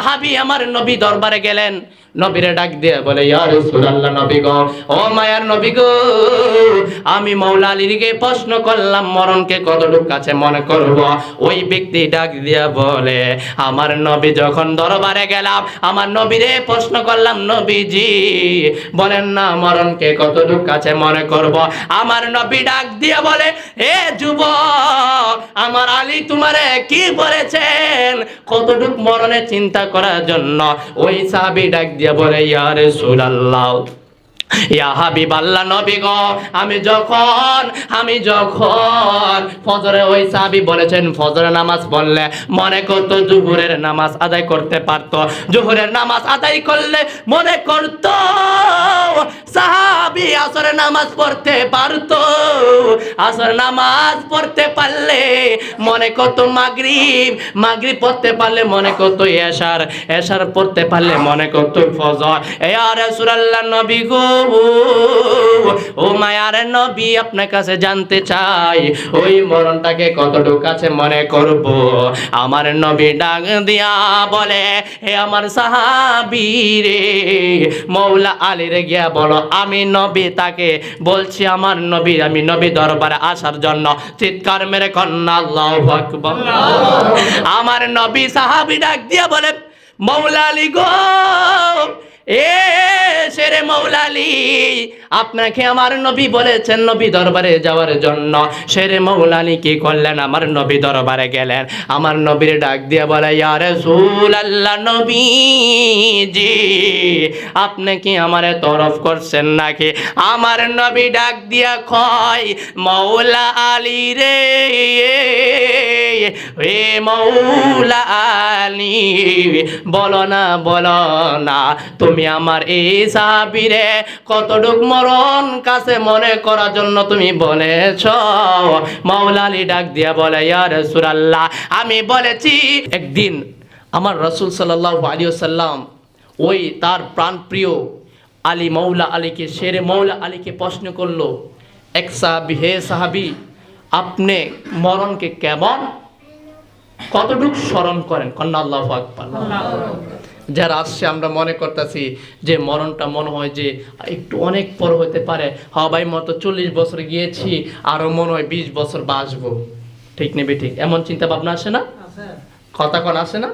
সাহাবী আমার নবী দরবারে গেলেন। নবীরে ডাক দিয়ে বলে, ইয়া রাসূলুল্লাহ নবী গো, ও মায়ার নবী গো, আমি মাওলা আলীকে প্রশ্ন করলাম, মরণকে কতটুকু কাছে মনে করব? ওই ব্যক্তি ডাক দিয়া বলে, আমার নবী যখন দরবারে গেলাম, আমার নবীরে প্রশ্ন করলাম, নবীজি, বলেন না মরণকে কতটুকু কাছে মনে করব? আমার নবী ডাক দিয়ে বলে, এ যুব আমার আলী তোমারে কি বলেছেন? কতটুক মরণে চিন্তা করার জন্য। ওই সাবি ডাক দিয়ে বলে ইয়ারে রাসূলুল্লাহ। হাবিব আল্লাহ নবী গো, আমি যখন আমি যখন ফজরে ওই সাহাবী বলেছেন ফজরের নামাজ মনে করতো জুহুরের নামাজ আদায় করতে পারতো। জুহুরের নামাজ আদায় করলে মনে করতো সাহাবী আসরের নামাজ পড়তে পারতো। আসর নামাজ পড়তে পারলে মনে করতো মাগরিব মাগরিব পড়তে পারলে মনে করতো এশার এশার পড়তে পারলে মনে করতো ফজর। এ আর নবী গো ও মায়ার নবী আপনার কাছে জানতে চাই ওই মরণটাকে কতটুকু কাছে মনে করব? আমার নবী ডাক দিয়া বলে হে আমার সাহাবী রে মৌলা আলী রে গিয়া বলো আমি নবী তাকে বলছি আমার নবী আমি নবী দরবারে আসার জন্য চিৎকার মেরে কন্যা আল্লাহু আমার নবী সাহাবী ডাক দিয়া বলে মৌলা আলী গো এ সেরে মৌলালি, আপনাকে আমার নবী বলেছেন নবী দরবারে যাওয়ার জন্য। সেরে মৌলালি কি করলেন? আমার নবী দরবারে গেলেন। আমার নবীর ডাক দিয়ে বলে ইয়ার সুল আল্লাহ নবী জি আপনি কি আমারে তরফ করছেন নাকি? আমার নবী ডাক দিয়া কয়, মৌলা আলী রে হে মৌলা আলী, বলো না বলো না, তুমি আমার এই সাহাবিরে কতটুক মরণ কাছে মনে করার জন্য তুমি বলেছ? মৌলালি ডাক দিয়া বলে ইয়ার সুরাল্লাহ আমি বলেছি, একদিন আমার রসুল সাল্লাহ আলিয়াল্লাম ওই তার প্রাণপ্রিয় আলী মৌলা আলীকে শেরে মৌলা আলীকে প্রশ্ন করল, এক সাহাবি, হে সাহাবি, আপনি মরণকে কেমন? কতটুক স্মরণ করেন? কন্যা আল্লাহ আকবার। যারা আসছে, আমরা মনে করতেছি যে মরণটা মনে হয় যে একটু অনেক পর হতে পারে। হবাই মতো চল্লিশ বছর গিয়েছি, আরও মনে হয় বিশ বছর বাঁচবো ঠিক নেবে ঠিক। এমন চিন্তা ভাবনা আসে না? কথা কোন, আসে না?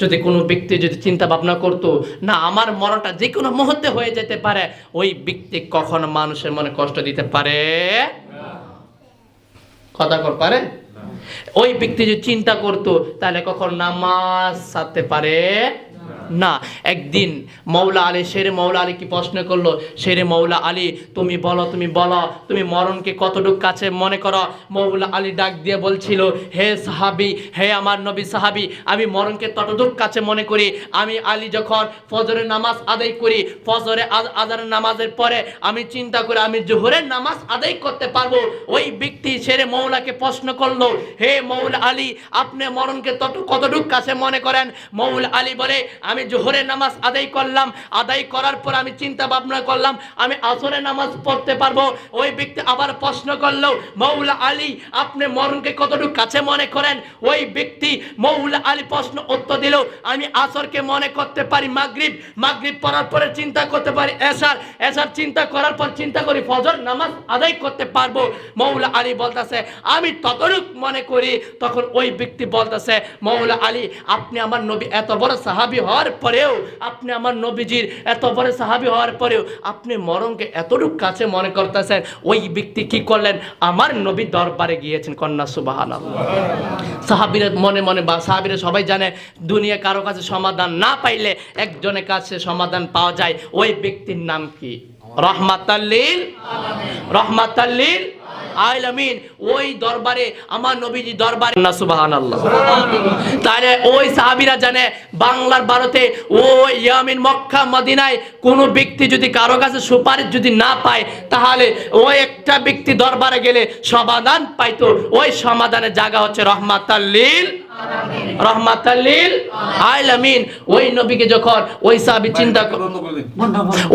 যদি কোনো ব্যক্তি যদি চিন্তা ভাবনা করতো, না, আমার মরণটা যে কোনো মুহূর্তে হয়ে যেতে পারে, ওই ব্যক্তি কখনো মানুষের মনে কষ্ট দিতে পারে? কথা কর পারে? ওই ব্যক্তি যদি চিন্তা করতো, তাহলে কখন নামাজ সারতে পারে? না, একদিন মৌলা আলী, শেরে মৌলা আলী কি প্রশ্ন করল? শেরে মৌলা আলী, তুমি বলো তুমি বলো, তুমি মরণকে কতটুক কাছে মনে করো? মৌলা আলী ডাক দিয়ে বলছিল, হে সাহাবি, হে আমার নবী সাহাবি, আমি মরণকে ততটুক কাছে মনে করি, আমি আলী যখন ফজরের নামাজ আদায় করি, ফজরে আজ- আজানের নামাজের পরে আমি চিন্তা করি, আমি জোহরের নামাজ আদায় করতে পারব? ওই ব্যক্তি ছেড়ে মৌলাকে প্রশ্ন করল, হে মৌলা আলী, আপনি মরণকে তত কতটুক কাছে মনে করেন? মৌলা আলী বলে, আমি জোহরের নামাজ আদায় করলাম, আদায় করার পর আমি চিন্তা ভাবনা করলাম, আমি আসরের নামাজ পড়তে পারব? ওই ব্যক্তি আবার প্রশ্ন করল, মৌলা আলী, আপনি মরণকে কতটুকু কাছে মনে করেন? ওই ব্যক্তি মৌলা আলী প্রশ্ন উত্তর দিল, আমি আসরকে মনে করতে পারি মাগরিব মাগরিব পড়ার পরে চিন্তা করতে পারি এসার এসার চিন্তা করার পর চিন্তা করি ফজর নামাজ আদায় করতে পারব? মৌলা আলী বলতেছে, আমি ততটুক মনে করি। তখন ওই ব্যক্তি বলতেছে, মৌলা আলী, আপনি আমার নবী, এত বড় সাহাবি হওয়ার পরেও আপনি আমার নবীজির এত বড় সাহাবি হওয়ার পরেও আপনি মরণকে এতটুক কাছে মনে করতেছেন, ওই ব্যক্তি কি করলেন? আমার নবী দরবারে গিয়েছেন, কন্যা সুবাহান সাহাবিরা মনে মনে বা সাহাবিরা সবাই জানে, দুনিয়া কারও কাছে সমাধান না পাইলে একজনের কাছে সমাধান পাওয়া যায়। ওই ব্যক্তির নাম কি? রহমাতাল্লিল রহমাতাল্লিল আলামিন ওই দরবারে, আমার নবীজি দরবারে না, সুবহানাল্লাহ। তাহলে ওই সাহাবিরা জানে বাংলার ভারতে ওই ইয়ামিন মক্কা, মদিনায় কোনো ব্যক্তি যদি কারও কাছে সুপারিশ যদি না পায়, তাহলে ওই একটা ব্যক্তি দরবারে গেলে সমাধান পাইতো। ওই সমাধানের জায়গা হচ্ছে রহমাতাল্লিল রহমাতাল্লিল আলামিন। ওই নবীকে যখন ওই সাহাবী চিন্তা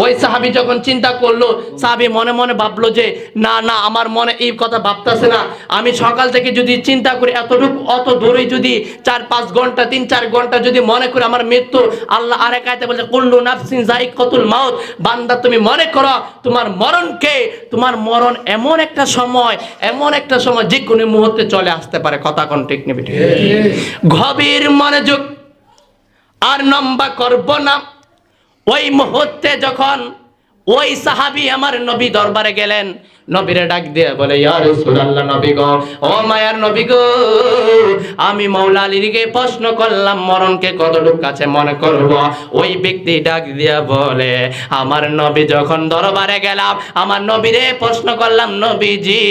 ওই সাহাবি যখন চিন্তা করল সাহাবি মনে মনে ভাবলো যে না না আমার মনে এই কথা ভাবতেছে না। আমি সকাল থেকে যদি চিন্তা করি এতটুকু অত দূরে যদি চার পাঁচ ঘণ্টা তিন চার ঘণ্টা যদি মনে করি আমার মৃত্যু আল্লাহ আরেক আয়তে বলছে কুল্লু নাফসিন জাইকাতুল মাউত। বান্দা তুমি মনে করো তোমার মরণকে তোমার মরণ এমন একটা সময় এমন একটা সময় যে কোনো মুহূর্তে চলে আসতে পারে। কথা কোন ঠিক নেবে গভীর মনোযোগ আর নম্বা করব না। ওই মুহূর্তে যখন ওই সাহাবি আমার নবী দরবারে গেলেন। নবীরে ডাক দিয়ে বলে, ইয়া রাসূলুল্লাহ নবী গো, ও মায়ার নবী গো, আমি মাওলা আলীকে প্রশ্ন করলাম, মরণকে কতটুকু কাছে মনে করব? ওই ব্যক্তি ডাক দিয়া বলে, আমার নবী যখন দরবারে গেলাম, আমার নবীরে প্রশ্ন করলাম, নবীজি,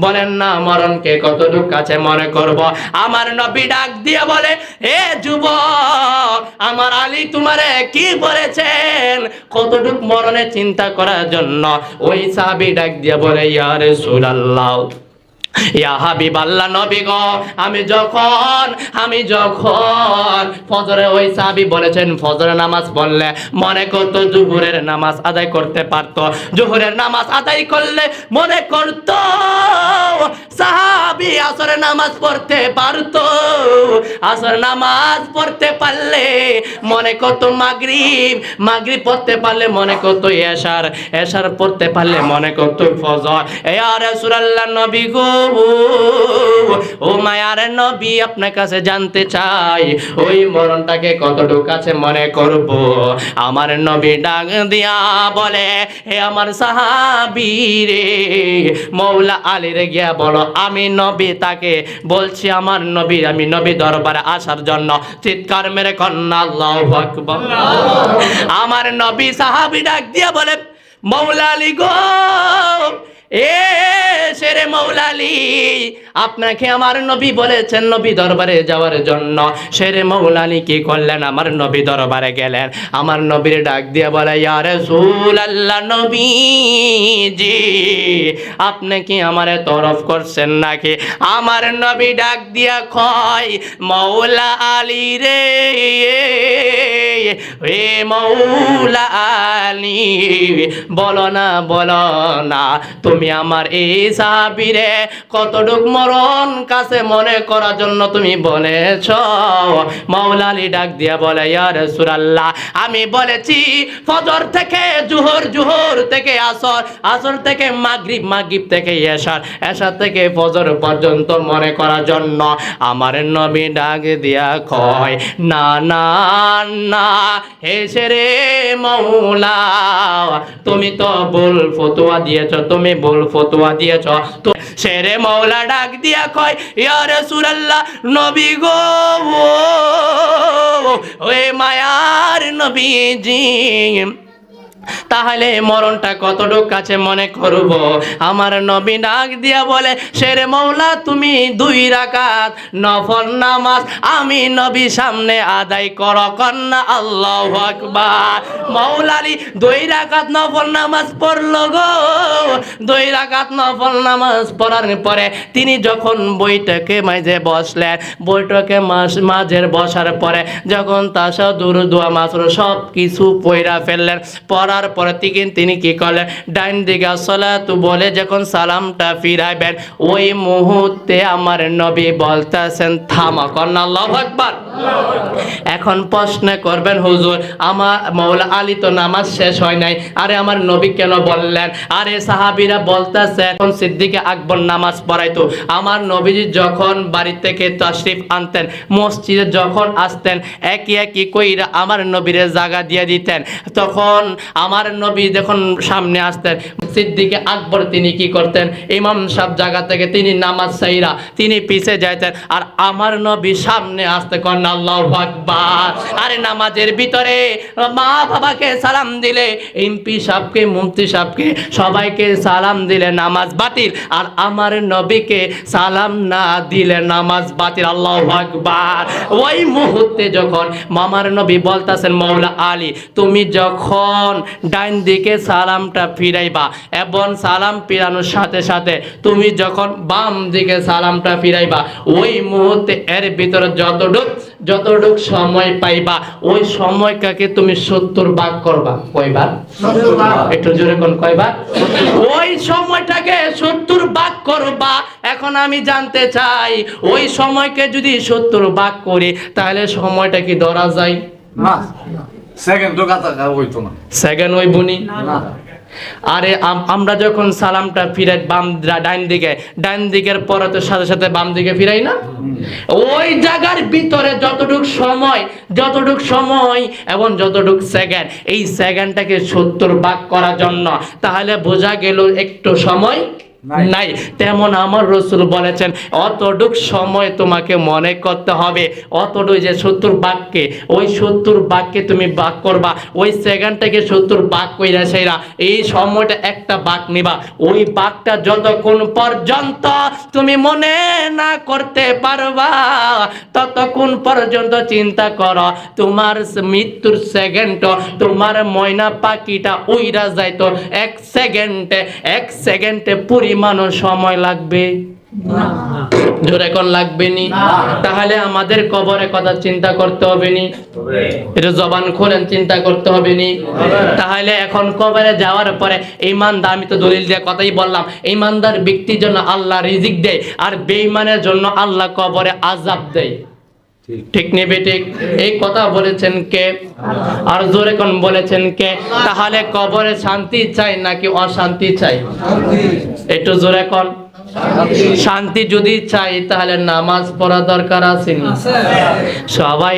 বলেন না মরণকে কতটুকু কাছে মনে করব? আমার নবী ডাক দিয়ে বলে, এ যুবক আমার আলী তোমারে কি বলেছেন? কতটুক মরণে চিন্তা করার জন্য ওই সাবি ডাক দিয়ে বলে ইয়ারে রাসূলুল্লাহ। ইয়া নবী গো, আমি যখন আমি যখন ফজরে ওই সাহাবী বলেছেন, ফজরে নামাজ পড়লে মনে করতো জুহুরের নামাজ আদায় করতে পারতো। জুহুরের নামাজ আদায় করলে মনে করতো সাহাবী আসরে নামাজ পড়তে পারতো। আসর নামাজ পড়তে পারলে মনে করতো মাগরিব মাগরিব পড়তে পারলে মনে করতো এশার এশার পড়তে পারলে মনে করতো ফজর। এ আর রাসূলুল্লাহ নবী গো ও মায়ার নবী, আপনার কাছে জানতে চাই, ওই মরণটাকে কতটুকু কাছে মনে করব? আমার নবী ডাক দিয়া বলে, হে আমার সাহাবী রে মৌলা আলী রে গিয়া বলো, আমি নবী তাকে বলছি, আমার নবী, আমি নবী দরবারে আসার জন্য চিৎকার মেরে কন্যা, আল্লাহু আমার নবী সাহাবি ডাক দিয়া বলে মৌলা আলী গো, এ সেরে মৌলালি। আপনাকে আমার নবী বলেছেন নবী দরবারে যাওয়ার জন্য। সেরে মৌলালি কি করলেন? আমার নবী দরবারে গেলেন। আমার নবীর ডাক দিয়ে বলে ইয়ারে রাসূল আল্লাহ নবী জি আপনি কি আমারে তরফ করছেন নাকি? আমার নবী ডাক দিয়া কয়, মৌলা আলী রে হে মৌলা আলী, বলো না বলো না, তুমি আমার এই কতটুক মরণ কাছে মনে করার জন্য তুমি বলেছ? মৌলালি ডাক দিয়া বলে, ইয়া রাসূলুল্লাহ, আমি বলেছি, ফজর থেকে জুহর জুহর থেকে আসর আসর থেকে মাগরিব মাগরিব থেকে এশার এশার থেকে ফজর পর্যন্ত মনে করার জন্য আমার নবী ডাক দিয়া কয়, না না না হেসে রে মৌলা তুমি তো ভুল ফতোয়া দিয়েছ, তুমি ভুল ফতোয়া দিয়েছ তো সেরে মৌলা ডাক দিয়া কয় ইয়া রাসূলুল্লাহ নবী গো ও মায়ার নবীজি তাহলে মরণটা কতটুক কাছে মনে করব? আমার নবী ডাক দিয়া বলে, শেরে মৌলা, তুমি দুই রাকাত নফল নামাজ আমি নবী সামনে আদায় কর, কন্যা, আল্লাহ আকবার। মৌলালি, দুই রাকাত নফল নামাজ পড়ল গো। দুই রাকাত নফল নামাজ পড়ার পরে তিনি যখন বইটাকে মাঝে বসলেন বইটাকে মাস- মাঝের বসার পরে যখন তাসা দূর দোয়া, মাসর সব কিছু পয়রা ফেললেন পড়ার পরে থেকে তিনি কি করলেন? ডাইন দিকে সলাতু বলে যখন সালামটা ফিরাইবেন, ওই মুহূর্তে আমার নবী বলতেছেন, থামা কন্যা, আল্লাহু আকবার। এখন প্রশ্ন করবেন, হুজুর, আমার মৌলা আলী তো নামাজ শেষ হয় নাই, আরে আমার নবী কেন বললেন? আরে সাহাবীরা বলতেছে, এখন সিদ্দিকে আকবর নামাজ পড়াইতো। আমার নবীজি যখন বাড়ি থেকে তশরিফ আনতেন, মসজিদে যখন আসতেন একই একই কইরা আমার নবীরে জায়গা দিয়ে দিতেন। তখন আমার নবী যখন সামনে আসতেন সিদ্দিকে আকবর তিনি কি করতেন? ইমাম সাহেব জায়গা থেকে তিনি নামাজ সাইরা তিনি পিছে যাইতেন। আর আমার নবী সামনে আসতে করেন আল্লাহ আকবার। আরে নামাজের ভিতরে মা বাবাকে সালাম দিলে, এমপি সাহেবকে মন্ত্রী সাহেবকে সবাইকে সালাম দিলে নামাজ বাতিল। আর আমার নবীকে সালাম না দিলে নামাজ বাতিল। আল্লাহ আকবার। ওই মুহূর্তে যখন মামার নবী বলতাছেন, মৌলা আলী, তুমি যখন ডাইন দিকে সালামটা ফিরাইবা এবং সালাম ফিরানোর সাথে সাথে তুমি যখন বাম দিকে সালামটা ফিরাইবা ওই মুহূর্তে এর ভিতরে যতটুক যতটুক সময় পাইবা ওই সময়টাকে তুমি সত্তর ভাগ করবা। কয়বার? একটু জোরে কোন কয়বার? ওই সময়টাকে সত্তর ভাগ করবা। এখন আমি জানতে চাই ওই সময়কে যদি সত্তর ভাগ করি তাহলে সময়টা কি ধরা যায়? না। সেকেন্ড তো কাতা হইতো না। সেকেন্ড ওই বুনি না। আরে আমরা যখন সালামটা ফিরাই বাম ডাইন দিকে, ডাইন দিকের পরে তো সাথে সাথে বাম দিকে ফিরাই না? ওই জায়গার ভিতরে যতটুক সময় যতটুক সময় এবং যতটুক সেকেন্ড, এই সেকেন্ডটাকে সত্তর ভাগ করার জন্য। তাহলে বোঝা গেল একটু সময় নাই। তেমন আমার রসুল বলেছেন, অতটুক সময় তোমাকে মনে করতে হবে। অতটুক যে সত্তর বাক্যে, ওই সত্তর বাক্যে তুমি বাক করবা, ওই সেকেন্ডটাকে সত্তর বাক কইরা সেইরা এই সময়টা একটা বাক নিবা। ওই বাকটা যতক্ষণ পর্যন্ত তুমি মনে না করতে পারবা, ততক্ষণ পর্যন্ত চিন্তা করো, তোমার মৃত্যুর সেকেন্ড, তোমার ময়না পাখিটা উইরা যাইতো। এক সেকেন্ডে এক সেকেন্ডে পরিমাণ সময় লাগবে? জোরে কোন লাগবে নি? তাহলে আমাদের কবরে কথা চিন্তা করতে হবে নি? এটা জবান খোলেন চিন্তা করতে হবে নি? তাহলে এখন কবরে যাওয়ার পরে ইমানদার আমি তো দলিল দিয়ে কথাই বললাম ইমানদার ব্যক্তির জন্য আল্লাহ রিজিক দেয় আর বেঈমানের জন্য আল্লাহ কবরে আজাব দেয়। ঠিক। নেবে ঠিক। এই কথা বলেছেন কে? আর জোরে কোন বলেছেন কে? তাহলে কবরে শান্তি চাই নাকি অশান্তি চাই? একটু জোরে কোন। শান্তি যদি চাই তাহলে নামাজ পড়া দরকার আছেনি। সবাই